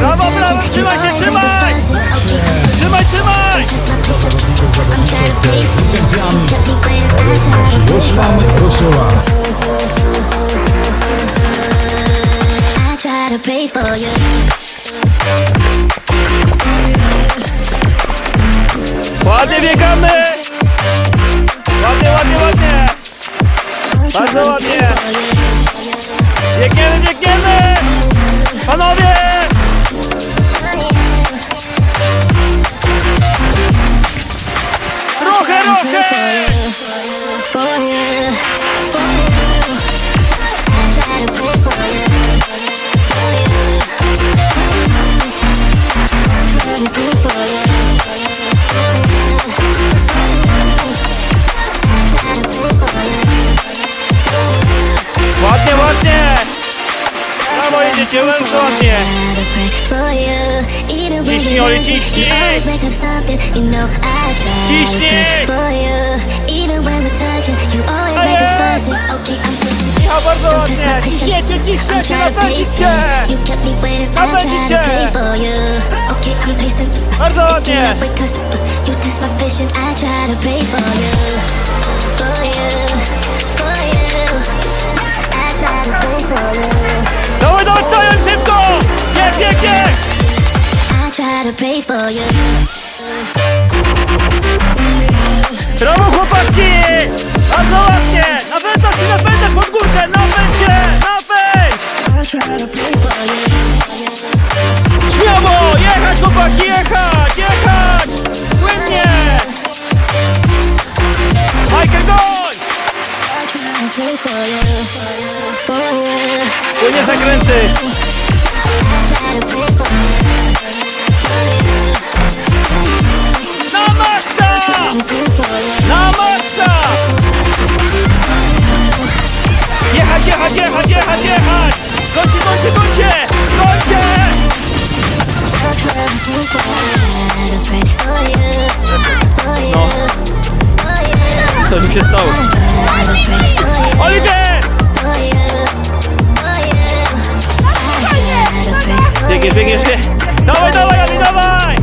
Brawo, brawo, trzymaj się, trzymaj! Trzymaj, trzymaj! Licencjami. Już wam ruszyła. I try to pray for you. Ładnie biegamy! Ładnie, ładnie, ładnie! Bardzo ładnie! Trochę, trochę! For you, for Bardzo ładnie! Ciśnij, Oli, ciśnij! Ciśnij! Michał, bardzo ładnie! Ciśniecie, ciśniecie, napędzicie! Napędzicie! Bardzo ładnie! You test my patience, I try to you, for you, for you. To pray for you. Brawo, chłopaki! Bardzo ładnie! Napędzasz się, napędzasz pod górkę! Napędź się! Napędź! Śmiało! Jechać, chłopaki, jechać! Jechać! Płynnie! Michael, goń! Płynie zakręty! Kończy, kończy, kończy! Kończy! No. Coś mi się stało. Oliver! Biegniesz, biegniesz, biegniesz. Dawaj, dawaj, Oli, dawaj!